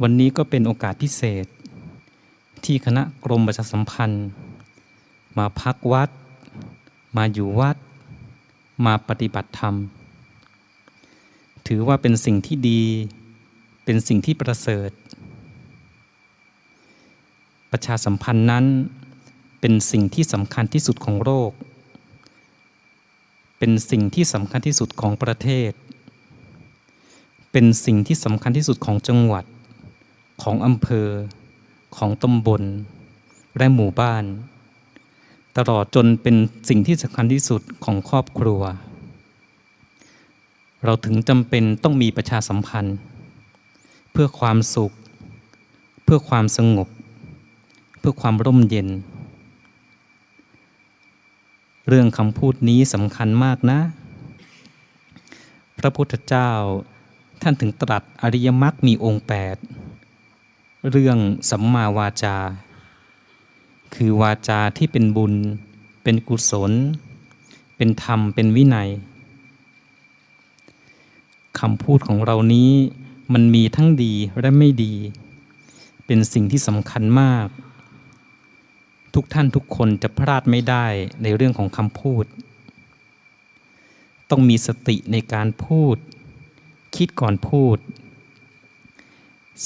วันนี้ก็เป็นโอกาสพิเศษ ที่คณะกรมประชาสัมพันธ์ มาพักวัด มาอยู่วัด มาปฏิบัติธรรม ถือว่าเป็นสิ่งที่ดี เป็นสิ่งที่ประเสริฐ ประชาสัมพันธ์นั้นเป็นสิ่งที่สำคัญที่สุดของโลก เป็นสิ่งที่สำคัญที่สุดของประเทศ เป็นสิ่งที่สำคัญที่สุดของจังหวัด ของอำเภอ ของตำบล และหมู่บ้าน ตลอดจนเป็นสิ่งที่สำคัญที่สุดของครอบครัว เราถึงจำเป็นต้องมีประชาสัมพันธ์ เพื่อความสุข เพื่อความสงบ เพื่อความร่มเย็น เรื่องคำพูดนี้สำคัญมากนะ พระพุทธเจ้าท่านถึงตรัสอริยมรรคมีองค์8 เรื่องสัมมาวาจา คือวาจาที่เป็นบุญ เป็นกุศล เป็นธรรม เป็นวินัยคำพูดของเรานี้มันมีทั้งดีและไม่ดี เป็นสิ่งที่สำคัญมาก ทุกท่านทุกคนจะพลาดไม่ได้ในเรื่องของคำพูด ต้องมีสติในการพูด คิดก่อนพูด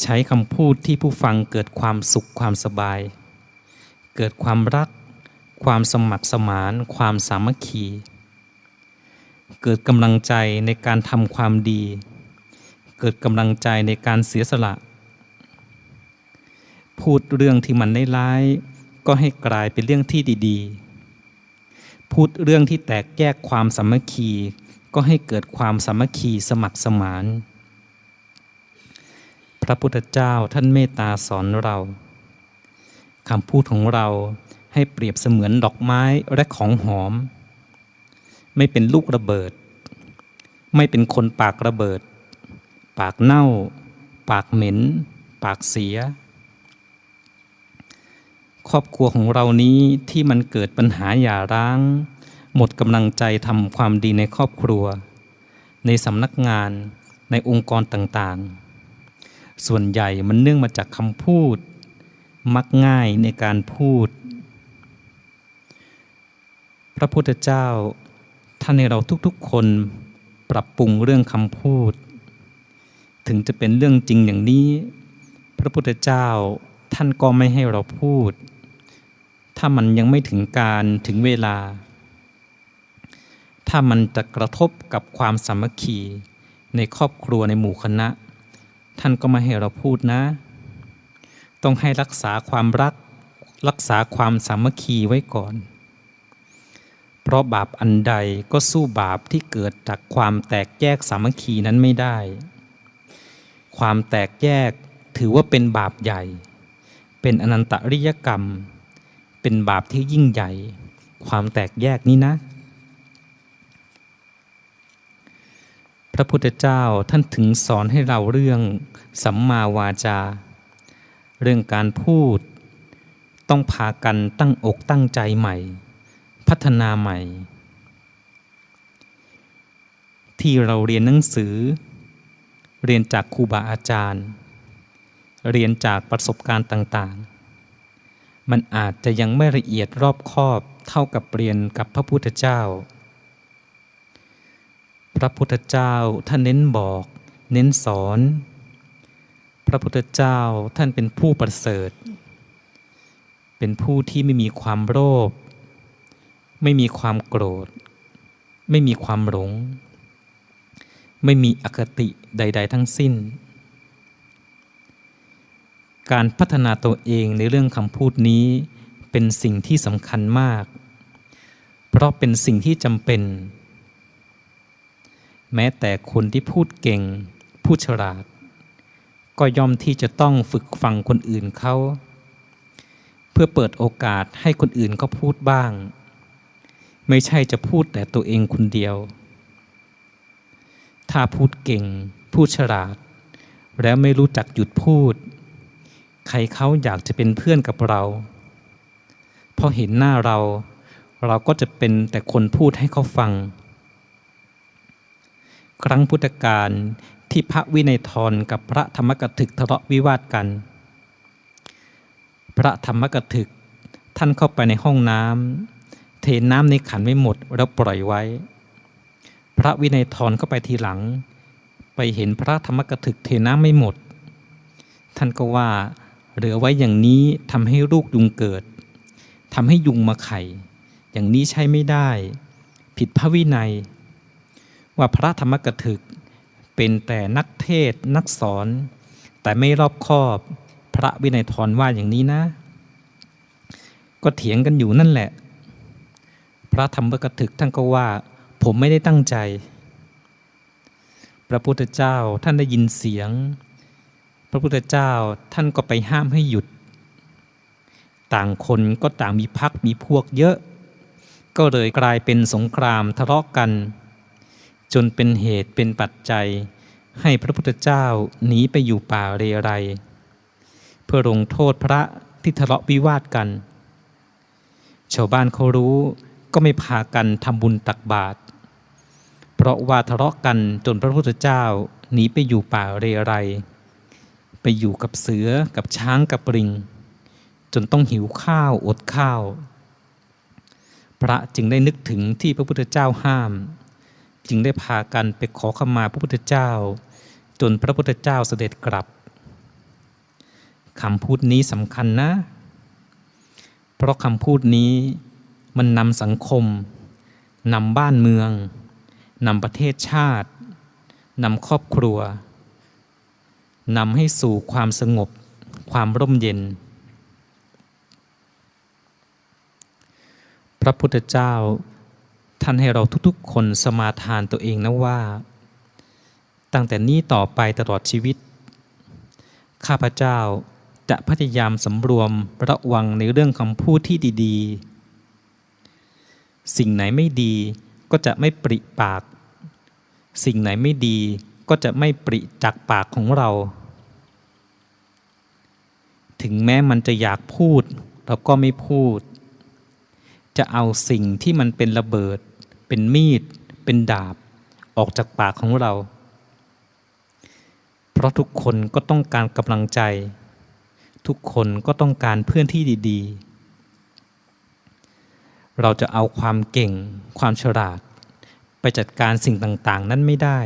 ใช้คำพูดที่ผู้ฟังเกิดความสุขความสบาย เกิดความรัก ความสมัครสมาน ความสามัคคี เกิดกำลังใจในการทำความดี เกิดกำลังใจในการเสียสละ พูดเรื่องที่มันได้ร้าย ก็ให้กลายเป็นเรื่องที่ดีๆ พูดเรื่องที่แตกแยกความสามัคคี ก็ให้เกิดความสามัคคีสมัครสมาน ระพุทธเจ้าท่านเมตตาสอนเราคำพูดของเราให้เปรียบเสมือนดอกไม้และของหอม ไม่เป็นลูกระเบิด ไม่เป็นคนปากระเบิด ปากเน่า ปากเหม็น ปากเสีย ครอบครัวของเรานี้ที่มันเกิดปัญหาหย่าร้าง หมดกำลังใจทำความดีในครอบครัว ในสำนักงานในองค์กรต่างๆ ส่วนใหญ่มันเนื่องมาจากคำพูด มักง่ายในการพูด พระพุทธเจ้าท่านในเราทุกๆคนปรับปรุงเรื่องคำพูด ถึงจะเป็นเรื่องจริงอย่างนี้ พระพุทธเจ้าท่านก็ไม่ให้เราพูด ถ้ามันยังไม่ถึงการถึงเวลา ถ้ามันจะกระทบกับความสามัคคีในครอบครัวในหมู่คณะ ท่านก็ม่ให้เราพูดนะ ต้องให้รักษาความรัก รักษาความสามัคคีไว้ก่อน เพราะบาปอันใดก็สู้บาปที่เกิดจากความแตกแยกสามัคคีนั้นไม่ได้ ความแตกแยกถือว่าเป็นบาปใหญ่ เป็นอนันตริยกรรม เป็นบาปที่ยิ่งใหญ่ ความแตกแยกนี้นะ พระพุทธเจ้าท่านถึงสอนให้เราเรื่องสัมมาวาจา เรื่องการพูด ต้องพากันตั้งอกตั้งใจใหม่ พัฒนาใหม่ ที่เราเรียนหนังสือ เรียนจากครูบาอาจารย์ เรียนจากประสบการณ์ต่างๆ มันอาจจะยังไม่ละเอียดรอบคอบเท่ากับเรียนกับพระพุทธเจ้า พระพุทธเจ้าท่านเน้นบอก เน้นสอน พระพุทธเจ้าท่านเป็นผู้ประเสริฐ เป็นผู้ที่ไม่มีความโลภไม่มีความโกรธ ไม่มีความหลง ไม่มีอคติใด ๆ ทั้งสิ้น การพัฒนาตัวเองในเรื่องคำพูดนี้เป็นสิ่งที่สำคัญมาก เพราะเป็นสิ่งที่จำเป็น แม้แต่คนที่พูดเก่ง พูดฉลาด ก็ย่อมที่จะต้องฝึกฟังคนอื่นเขาเพื่อเปิดโอกาสให้คนอื่นเขาพูดบ้าง ไม่ใช่จะพูดแต่ตัวเองคนเดียว ถ้าพูดเก่ง พูดฉลาด แล้วไม่รู้จักหยุดพูด ใครเขาอยากจะเป็นเพื่อนกับเราพอเห็นหน้าเรา เราก็จะเป็นแต่คนพูดให้เขาฟัง ครั้งพุทธกาลที่พระวินัยทรกับพระธรรมกถึกทะเลาะวิวาทกัน พระธรรมกถึกท่านเข้าไปในห้องน้ำเทน้ำในขันไม่หมดแล้วปล่อยไว้ พระวินัยทรเข้าไปทีหลัง ไปเห็นพระธรรมกถึกเทน้ำไม่หมด ท่านก็ว่าเหลือไว้อย่างนี้ทำให้ลูกยุงเกิดทำให้ยุงมาไข่ อย่างนี้ใช้ไม่ได้ ผิดพระวินัย ว่าพระธรรมกถึก เป็นแต่นักเทศนักสอน แต่ไม่รอบคอบพระวินัยทรว่าอย่างนี้นะ ก็เถียงกันอยู่นั่นแหละ พระธรรมกถึกท่านก็ว่า ผมไม่ได้ตั้งใจ พระพุทธเจ้าท่านได้ยินเสียง พระพุทธเจ้าท่านก็ไปห้ามให้หยุด ต่างคนก็ต่างมีพักมีพวกเยอะ ก็เลยกลายเป็นสงครามทะเลาะกกัน จนเป็นเหตุเป็นปัจจัย ให้พระพุทธเจ้าหนีไปอยู่ป่าเรไร เพื่อลงโทษพระที่ทะเลาะวิวาทกัน ชาวบ้านเขารู้ก็ไม่พากันทำบุญตักบาตรเพราะว่าทะเลาะกันจนพระพุทธเจ้าหนีไปอยู่ป่าเรไร ไปอยู่กับเสือกับช้างกับปริง จนต้องหิวข้าวอดข้าว พระจึงได้นึกถึงที่พระพุทธเจ้าห้าม จึงได้พากันไปขอขมาพระพุทธเจ้า จนพระพุทธเจ้าเสด็จกลับคำพูดนี้สำคัญนะ เพราะคำพูดนี้มันนำสังคมนำบ้านเมืองนำประเทศชาตินำครอบครัวนำให้สู่ความสงบ ความร่มเย็น พระพุทธเจ้า ท่านให้เราทุกๆ คนสมาทานตัวเองนะว่า ตั้งแต่นี้ต่อไปตลอดชีวิต ข้าพเจ้าจะพยายามสำรวมระวังในเรื่องคำพูดที่ดีๆ สิ่งไหนไม่ดีก็จะไม่ปริปาก สิ่งไหนไม่ดีก็จะไม่ปริจากปากของเรา ถึงแม้มันจะอยากพูดเราก็ไม่พูด จะเอาสิ่งที่มันเป็นระเบิด เป็นมีด เป็นดาบ ออกจากปากของเรา เพราะทุกคนก็ต้องการกำลังใจ ทุกคนก็ต้องการเพื่อนที่ดีๆ เราจะเอาความเก่ง ความฉลาด ไปจัดการสิ่งต่างๆ นั้นไม่ได้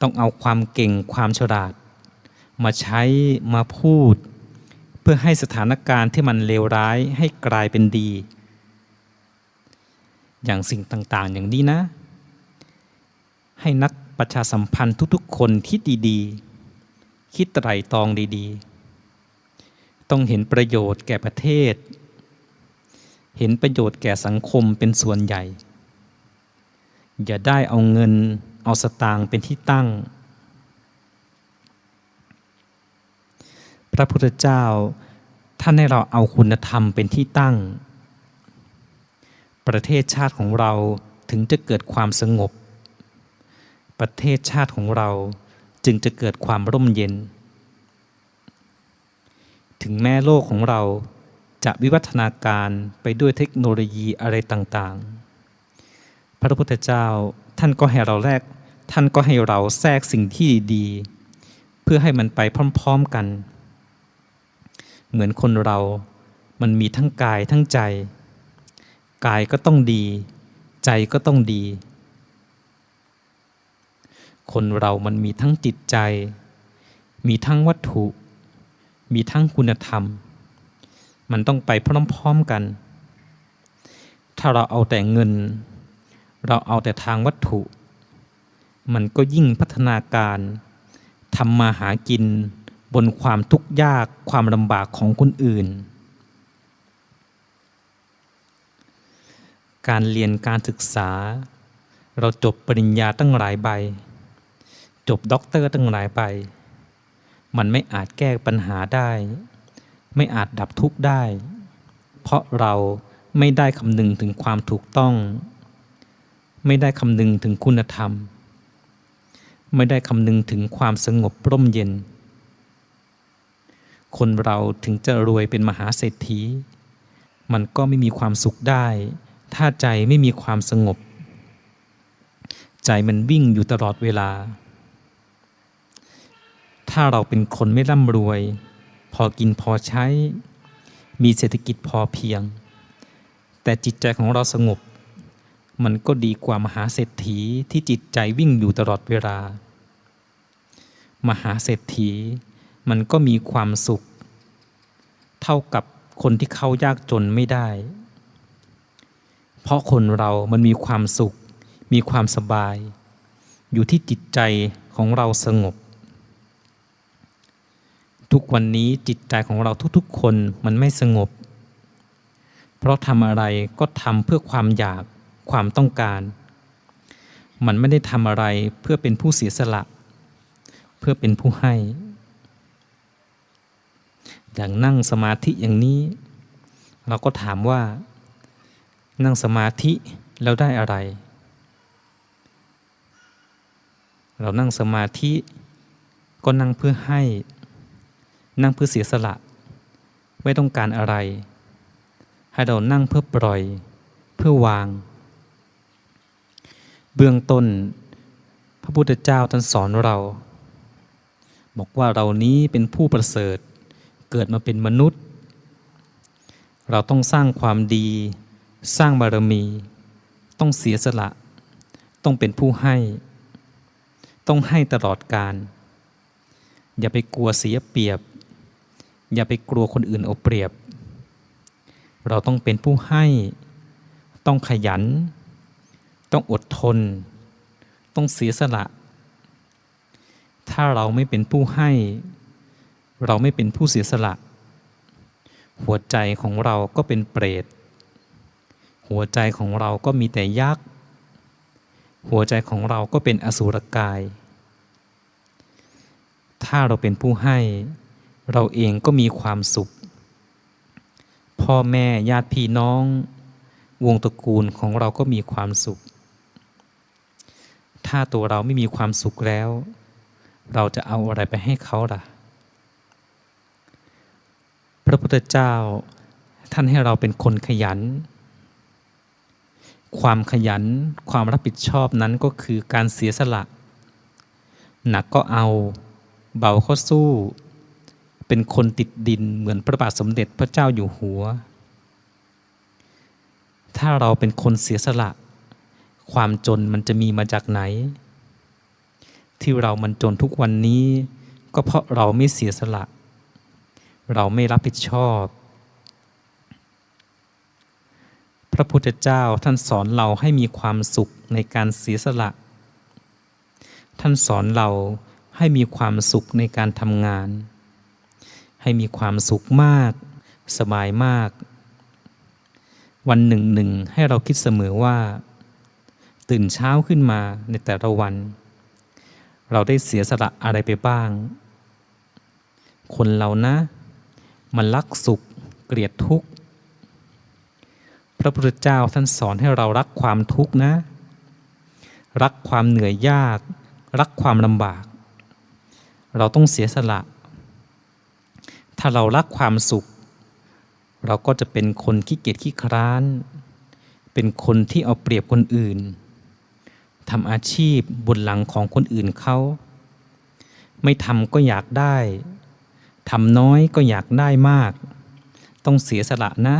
ต้องเอาความเก่งความฉลาด มาใช้มาพูด เพื่อให้สถานการณ์ที่มันเลวร้ายให้กลายเป็นดี อย่างสิ่งต่างๆ อย่างนี้นะ ให้นักประชาสัมพันธ์ทุกๆ คนคิดดีๆ คิดไตรตรองดีๆ ต้องเห็นประโยชน์แก่ประเทศ เห็นประโยชน์แก่สังคมเป็นส่วนใหญ่ อย่าได้เอาเงินเอาสตางค์เป็นที่ตั้ง พระพุทธเจ้าท่านให้เราเอาคุณธรรมเป็นที่ตั้ง ประเทศชาติของเราถึงจะเกิดความสงบ ประเทศชาติของเราจึงจะเกิดความร่มเย็น ถึงแม้โลกของเราจะวิวัฒนาการไปด้วยเทคโนโลยีอะไรต่างๆ พระพุทธเจ้าท่านก็ให้เราแลกท่านก็ให้เราแทรกสิ่งที่ดีๆ เพื่อให้มันไปพร้อมๆกัน เหมือนคนเรามันมีทั้งกายทั้งใจ กายก็ต้องดี ใจก็ต้องดี คนเรามันมีทั้งจิตใจ มีทั้งวัตถุ มีทั้งคุณธรรม มันต้องไปพร้อมๆกัน ถ้าเราเอาแต่เงิน เราเอาแต่ทางวัตถุ มันก็ยิ่งพัฒนาการทำมาหากินบนความทุกข์ยากความลำบากของคนอื่น การเรียนการศึกษา เราจบปริญญาตั้งหลายใบ จบด็อกเตอร์ตั้งหลายใบ มันไม่อาจแก้ปัญหาได้ ไม่อาจดับทุกข์ได้ เพราะเราไม่ได้คำนึงถึงความถูกต้อง ไม่ได้คำนึงถึงคุณธรรม ไม่ได้คำนึงถึงความสงบร่มเย็น คนเราถึงจะรวยเป็นมหาเศรษฐี มันก็ไม่มีความสุขได้ ถ้าใจไม่มีความสงบ ใจมันวิ่งอยู่ตลอดเวลา ถ้าเราเป็นคนไม่ร่ำรวย พอกินพอใช้ มีเศรษฐกิจพอเพียง แต่จิตใจของเราสงบ มันก็ดีกว่ามหาเศรษฐีที่จิตใจวิ่งอยู่ตลอดเวลา มหาเศรษฐี มันก็มีความสุข เท่ากับคนที่เข้ายากจนไม่ได้ เพราะคนเรามันมีความสุข มีความสบาย อยู่ที่จิตใจของเราสงบ ทุกวันนี้จิตใจของเราทุกๆ คนมันไม่สงบ เพราะทำอะไรก็ทำเพื่อความอยากความต้องการ มันไม่ได้ทำอะไรเพื่อเป็นผู้เสียสละ เพื่อเป็นผู้ให้ อย่างนั่งสมาธิอย่างนี้ เราก็ถามว่า นั่งสมาธิแล้วได้อะไร เรานั่งสมาธิก็นั่งเพื่อให้ นั่งเพื่อเสียสละ ไม่ต้องการอะไร ให้เรานั่งเพื่อปล่อย เพื่อวาง เบื้องต้น พระพุทธเจ้าท่านสอนเรา บอกว่าเรานี้เป็นผู้ประเสริฐ เกิดมาเป็นมนุษย์ เราต้องสร้างความดี สร้างบารมี ต้องเสียสละ ต้องเป็นผู้ให้ ต้องให้ตลอดการ อย่าไปกลัวเสียเปรียบ อย่าไปกลัวคนอื่นเอาเปรียบ เราต้องเป็นผู้ให้ ต้องขยัน ต้องอดทน ต้องเสียสละ ถ้าเราไม่เป็นผู้ให้ เราไม่เป็นผู้เสียสละ หัวใจของเราก็เป็นเปรต หัวใจของเราก็มีแต่ยักษ์ หัวใจของเราก็เป็นอสุรกาย ถ้าเราเป็นผู้ให้ เราเองก็มีความสุข พ่อแม่ญาติพี่น้อง วงตระกูลของเราก็มีความสุข ถ้าตัวเราไม่มีความสุขแล้ว เราจะเอาอะไรไปให้เขาล่ะ พระพุทธเจ้าท่านให้เราเป็นคนขยัน ความขยัน ความรับผิดชอบนั้นก็คือการเสียสละ หนักก็เอา เบาก็สู้ เป็นคนติดดินเหมือนพระบาทสมเด็จพระเจ้าอยู่หัว ถ้าเราเป็นคนเสียสละ ความจนมันจะมีมาจากไหน ที่เรามันจนทุกวันนี้ ก็เพราะเราไม่เสียสละ เราไม่รับผิดชอบ พระพุทธเจ้าท่านสอนเราให้มีความสุขในการเสียสละ ท่านสอนเราให้มีความสุขในการทำงาน ให้มีความสุขมาก สบายมาก วันหนึ่งหนึ่งให้เราคิดเสมอว่า ตื่นเช้าขึ้นมาในแต่ละวัน เราได้เสียสละอะไรไปบ้าง คนเรานะ มันรักสุขเกลียดทุกข์ พระพุทธเจ้าท่านสอนให้เรารักความทุกข์นะ รักความเหนื่อยยาก รักความลำบาก เราต้องเสียสละ ถ้าเรารักความสุข เราก็จะเป็นคนขี้เกียจขี้คร้าน เป็นคนที่เอาเปรียบคนอื่นทำอาชีพบนหลังของคนอื่นเขา ไม่ทำก็อยากได้ทำน้อยก็อยากได้มาก ต้องเสียสละนะ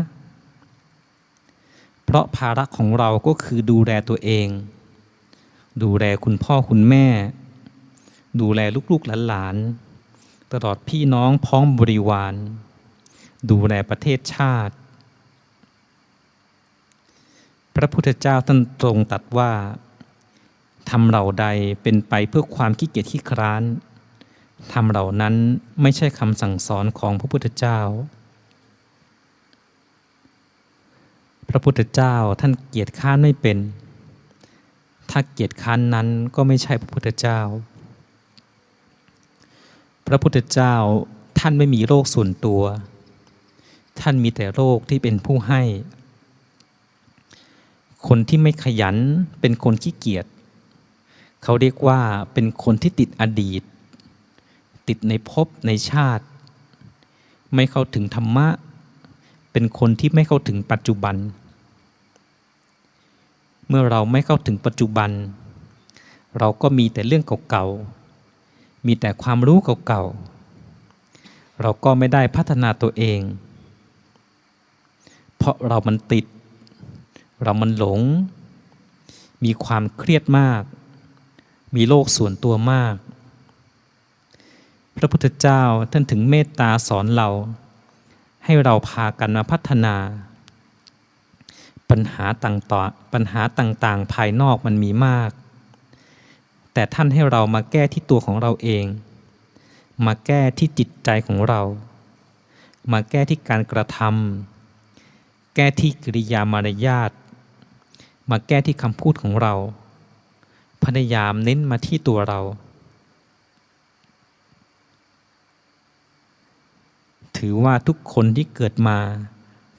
ราะภาระของเราก็คือดูแลตัวเอง ดูแลคุณพ่อคุณแม่ ดูแลลูกๆหลานๆตลอดพี่น้องพ้องบริวาร ดูแลประเทศชาติ พระพุทธเจ้าท่านตรงตัดว่าทำเหล่าใดเป็นไปเพื่อความขี้เกียจขี้คร้านทำเหล่านั้นไม่ใช่คำสั่งสอนของพระพุทธเจ้า พ ระพุทธเจ้าท่านเกียจค้านไม่เป็น ถ้าเกียจค้านนั้นก็ไม่ใช่พระพุทธเจ้า พระพุทธเจ้าท่านไม่มีโรคส่วนตัว ท่านมีแต่โรคที่เป็นผู้ให้ คนที่ไม่ขยันเป็นคนขี้เกียจเขาเรียกว่าเป็นคนที่ติดอดีต ติดในภพในชาติ ไม่เข้าถึงธรรมะ เป็นคนที่ไม่เข้าถึงปัจจุบัน เมื่อเราไม่เข้าถึงปัจจุบัน เราก็มีแต่เรื่องเก่าๆ มีแต่ความรู้เก่าๆ เราก็ไม่ได้พัฒนาตัวเอง เพราะเรามันติด เรามันหลง มีความเครียดมาก มีโลกส่วนตัวมาก พระพุทธเจ้าท่านถึงเมตตาสอนเรา ให้เราพากันมาพัฒนา ปัญหาต่างๆปัญหาต่างๆ ภายนอกมันมีมาก แต่ท่านให้เรามาแก้ที่ตัวของเราเอง มาแก้ที่จิตใจของเรา มาแก้ที่การกระทำแก้ที่กิริยามารยาทมาแก้ที่คำพูดของเรา พยายามเน้นมาที่ตัวเรา ถือว่าทุกคนที่เกิดมา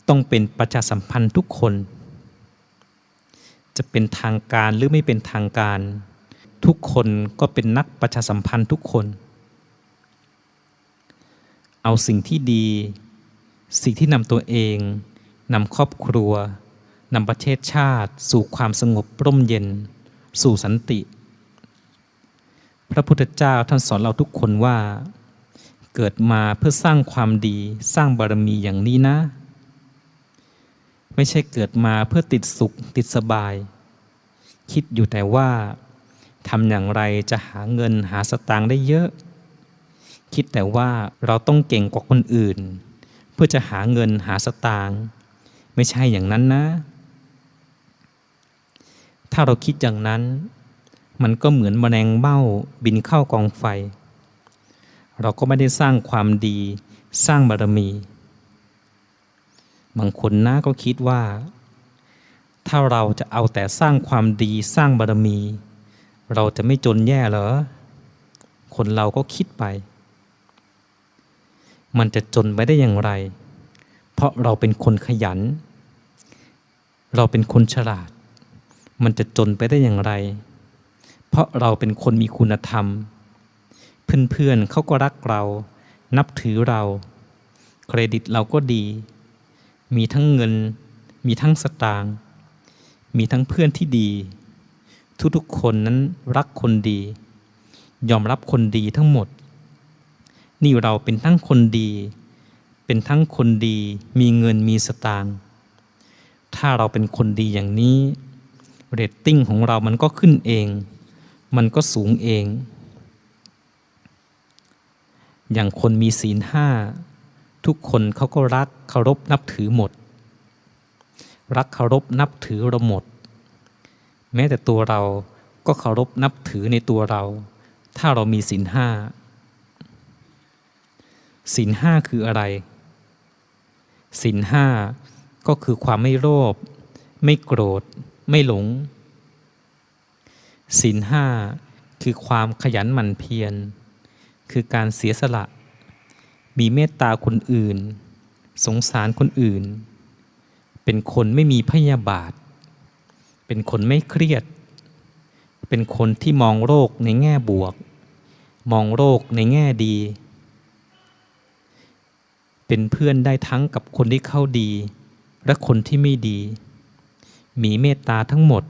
ต้องเป็นประชาสัมพันธ์ทุกคน จะเป็นทางการหรือไม่เป็นทางการ ทุกคนก็เป็นนักประชาสัมพันธ์ทุกคน เอาสิ่งที่ดี สิ่งที่นำตัวเองนำครอบครัวนำประเทศชาติ สู่ความสงบร่มเย็น สู่สันติ พระพุทธเจ้าท่านสอนเราทุกคนว่า เกิดมาเพื่อสร้างความดีสร้างบารมีอย่างนี้นะ ไม่ใช่เกิดมาเพื่อติดสุขติดสบาย คิดอยู่แต่ว่าทำอย่างไรจะหาเงินหาสตางค์ได้เยอะ คิดแต่ว่าเราต้องเก่งกว่าคนอื่น เพื่อจะหาเงินหาสตางค์ไม่ใช่อย่างนั้นนะ ถ้าเราคิดอย่างนั้น มันก็เหมือนแมลงเบ้าบินเข้ากองไฟ เราก็ไม่ได้สร้างความดี สร้างบารมี บางคนนะก็คิดว่า ถ้าเราจะเอาแต่สร้างความดีสร้างบารมี เราจะไม่จนแย่เหรอ คนเราก็คิดไป มันจะจนไปได้อย่างไร เพราะเราเป็นคนขยัน เราเป็นคนฉลาด มันจะจนไปได้อย่างไร เพราะเราเป็นคนมีคุณธรรม เพื่อนๆเขาก็รักเรา นับถือเรา เครดิตเราก็ดี มีทั้งเงิน มีทั้งสตางค์มีทั้งเพื่อนที่ดี ทุกๆคนนั้นรักคนดี ยอมรับคนดีทั้งหมด นี่เราเป็นทั้งคนดี เป็นทั้งคนดี มีเงินมีสตางค์ถ้าเราเป็นคนดีอย่างนี้เรตติ้งของเรามันก็ขึ้นเอง มันก็สูงเอง อย่างคนมีศีลห้า ทุกคนเขาก็รักเคารพนับถือหมด รักเคารพนับถือเราหมด แม้แต่ตัวเราก็เคารพนับถือในตัวเรา ถ้าเรามีศีลห้าศีลห้าคืออะไรศีลห้าก็คือความไม่โลภไม่โกรธ ไม่หลงศีลห้าคือความขยันหมั่นเพียร คือการเสียสละ มีเมตตาคนอื่น สงสารคนอื่น เป็นคนไม่มีพยาบาท เป็นคนไม่เครียด เป็นคนที่มองโลกในแง่บวก มองโลกในแง่ดี เป็นเพื่อนได้ทั้งกับคนที่เข้าดี และคนที่ไม่ดี มีเมตตาทั้งหมด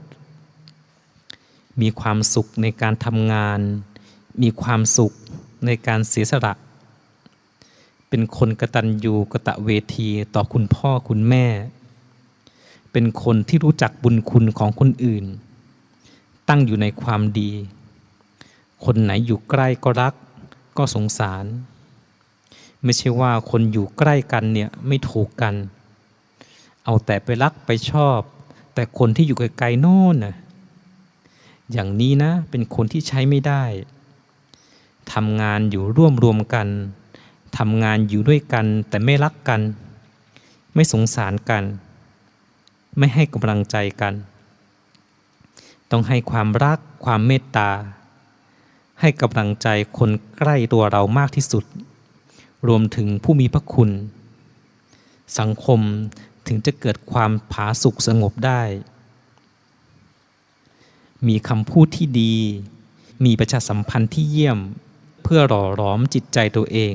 มีความสุขในการทำงาน มีความสุขในการเสียสละ เป็นคนกระตัญญูกระตะเวทีต่อคุณพ่อคุณแม่ เป็นคนที่รู้จักบุญคุณของคนอื่น ตั้งอยู่ในความดี คนไหนอยู่ใกล้ก็รัก ก็สงสาร ไม่ใช่ว่าคนอยู่ใกล้กันเนี่ยไม่ถูกกัน เอาแต่ไปรักไปชอบ แต่คนที่อยู่ไกลๆโน่นน่ะอย่างนี้นะเป็นคนที่ใช้ไม่ได้ทำงานอยู่ร่วมรวมกัน ทำงานอยู่ด้วยกันแต่ไม่รักกัน ไม่สงสารกัน ไม่ให้กำลังใจกัน ต้องให้ความรักความเมตตา ให้กำลังใจคนใกล้ตัวเรามากที่สุด รวมถึงผู้มีพระคุณ สังคมถึงจะเกิดความผาสุกสงบได้ มีคำพูดที่ดี มีประชาสัมพันธ์ที่เยี่ยม เพื่อหล่อหลอมจิตใจตัวเอง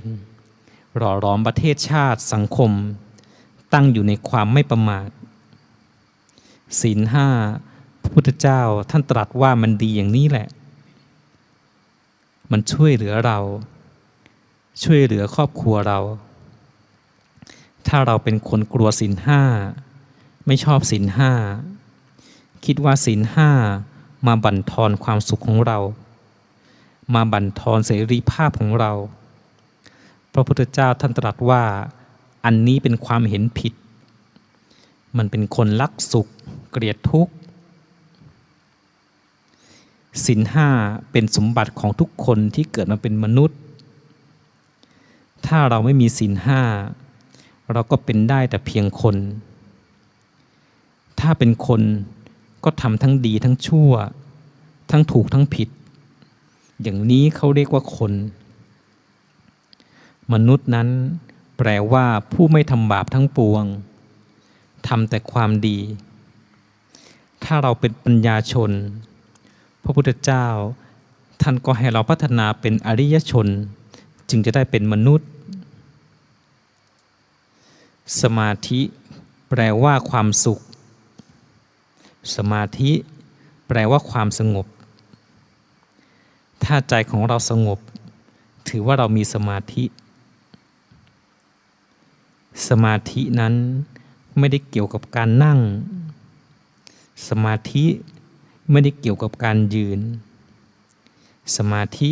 หล่อหลอมประเทศชาติสังคม ตั้งอยู่ในความไม่ประมาทศีลห้าพระพุทธเจ้าท่านตรัสว่ามันดีอย่างนี้แหละ มันช่วยเหลือเรา ช่วยเหลือครอบครัวเรา ถ้าเราเป็นคนกลัวศีลห้าไม่ชอบศีลห้าคิดว่าศีลห้ามาบั่นทอนความสุขของเรา มาบั่นทอนเสรีภาพของเรา พระพุทธเจ้าท่านตรัสว่าอันนี้เป็นความเห็นผิด มันเป็นคนรักสุข เกลียดทุกข์ศีลห้าเป็นสมบัติของทุกคนที่เกิดมาเป็นมนุษย์ ถ้าเราไม่มีศีลห้าเราก็เป็นได้แต่เพียงคน ถ้าเป็นคนก็ทำทั้งดีทั้งชั่ว ทั้งถูกทั้งผิด อย่างนี้เขาเรียกว่าคน นุษย์นั้น แปลว่าผู้ไม่ทำบาปทั้งปวงทำแต่ความดี ถ้าเราเป็นปัญญาชน พระพุทธเจ้า ท่านก็ให้เราพัฒนาเป็นอริยชน จึงจะได้เป็นมนุษย์ สมาธิ แปลว่าความสุข สมาธิ แปลว่าความสงบ ถ้าใจของเราสงบ ถือว่าเรามีสมาธิ สมาธินั้นไม่ได้เกี่ยวกับการนั่ง สมาธิไม่ได้เกี่ยวกับการยืน สมาธิ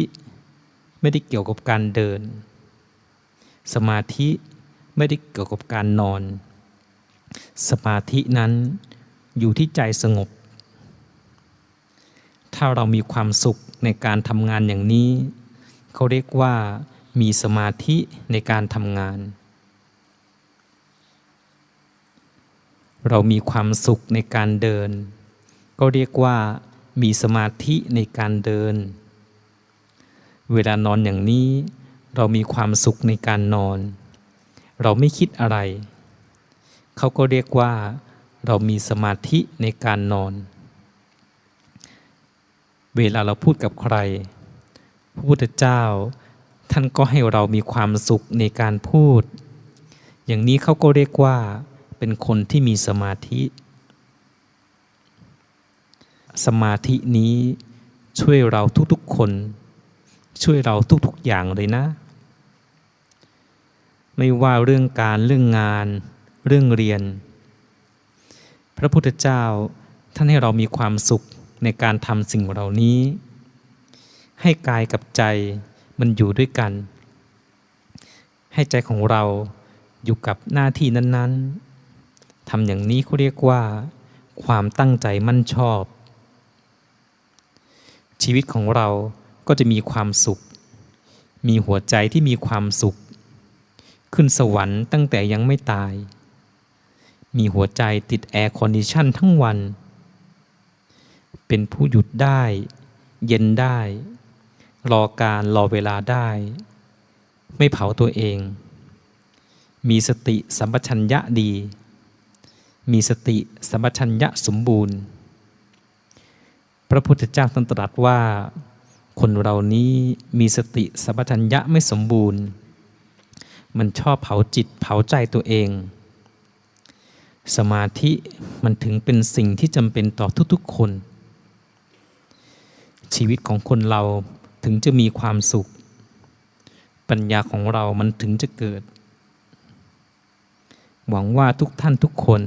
ไม่ได้เกี่ยวกับการเดิน สมาธิไม่ได้เกี่ยวกับการนอน สมาธินั้นอยู่ที่ใจสงบ ถ้าเรามีความสุขในการทำงานอย่างนี้ เขาเรียกว่ามีสมาธิในการทำงาน เรามีความสุขในการเดิน ก็เรียกว่ามีสมาธิในการเดิน เวลานอนอย่างนี้ เรามีความสุขในการนอน เราไม่คิดอะไร เขาก็เรียกว่า เรามีสมาธิในการนอน เวลาเราพูดกับใคร พระพุทธเจ้า ท่านก็ให้เรามีความสุขในการพูด อย่างนี้เขาก็เรียกว่า เป็นคนที่มีสมาธิ สมาธินี้ช่วยเราทุกๆคน ช่วยเราทุกๆอย่างเลยนะ ไม่ว่าเรื่องการเรื่องงาน เรื่องเรียน พระพุทธเจ้าท่านให้เรามีความสุขในการทำสิ่งเหล่านี้ ให้กายกับใจมันอยู่ด้วยกัน ให้ใจของเราอยู่กับหน้าที่นั้น ๆ ทำอย่างนี้เขาเรียกว่า ความตั้งใจมั่นชอบ ชีวิตของเราก็จะมีความสุข มีหัวใจที่มีความสุข ขึ้นสวรรค์ตั้งแต่ยังไม่ตาย มีหัวใจติดแอร์คอนดิชันทั้งวัน เป็นผู้หยุดได้ เย็นได้ รอการรอเวลาได้ ไม่เผาตัวเอง มีสติสัมปชัญญะดี มีสติสัมปชัญญะสมบูรณ์ พระพุทธเจ้าตรัสว่า คนเรานี้มีสติสัมปชัญญะไม่สมบูรณ์ มันชอบเผาจิตเผาใจตัวเอง สมาธิมันถึงเป็นสิ่งที่จำเป็นต่อทุกๆคน ชีวิตของคนเราถึงจะมีความสุข ปัญญาของเรามันถึงจะเกิดหวังว่าทุกท่านทุกคน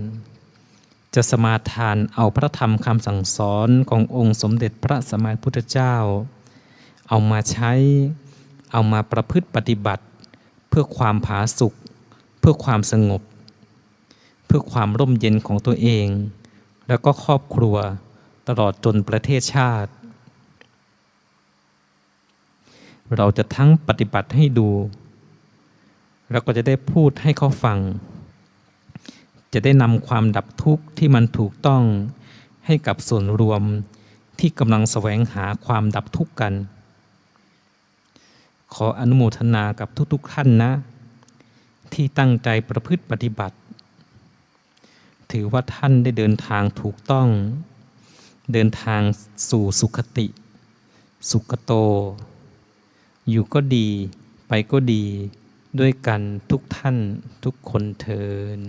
จะสมาทานเอาพระธรรมคำสั่งสอนขององค์สมเด็จพระสัมมาสัมพุทธเจ้า เอามาใช้ เอามาประพฤติปฏิบัติ เพื่อความผาสุกเพื่อความสงบ เพื่อความร่มเย็นของตัวเอง แล้วก็ครอบครัวตลอดจนประเทศชาติ เราจะทั้งปฏิบัติให้ดู แล้วก็จะได้พูดให้เขาฟัง จะได้นำความดับทุกข์ที่มันถูกต้องให้กับส่วนรวมที่กำลังแสวงหาความดับทุกข์กัน ขออนุโมทนากับทุกๆท่านนะ ที่ตั้งใจประพฤติปฏิบัติ ถือว่าท่านได้เดินทางถูกต้อง เดินทางสู่สุขติ สุขโต อยู่ก็ดีไปก็ดีด้วยกันทุกท่านทุกคนเทิน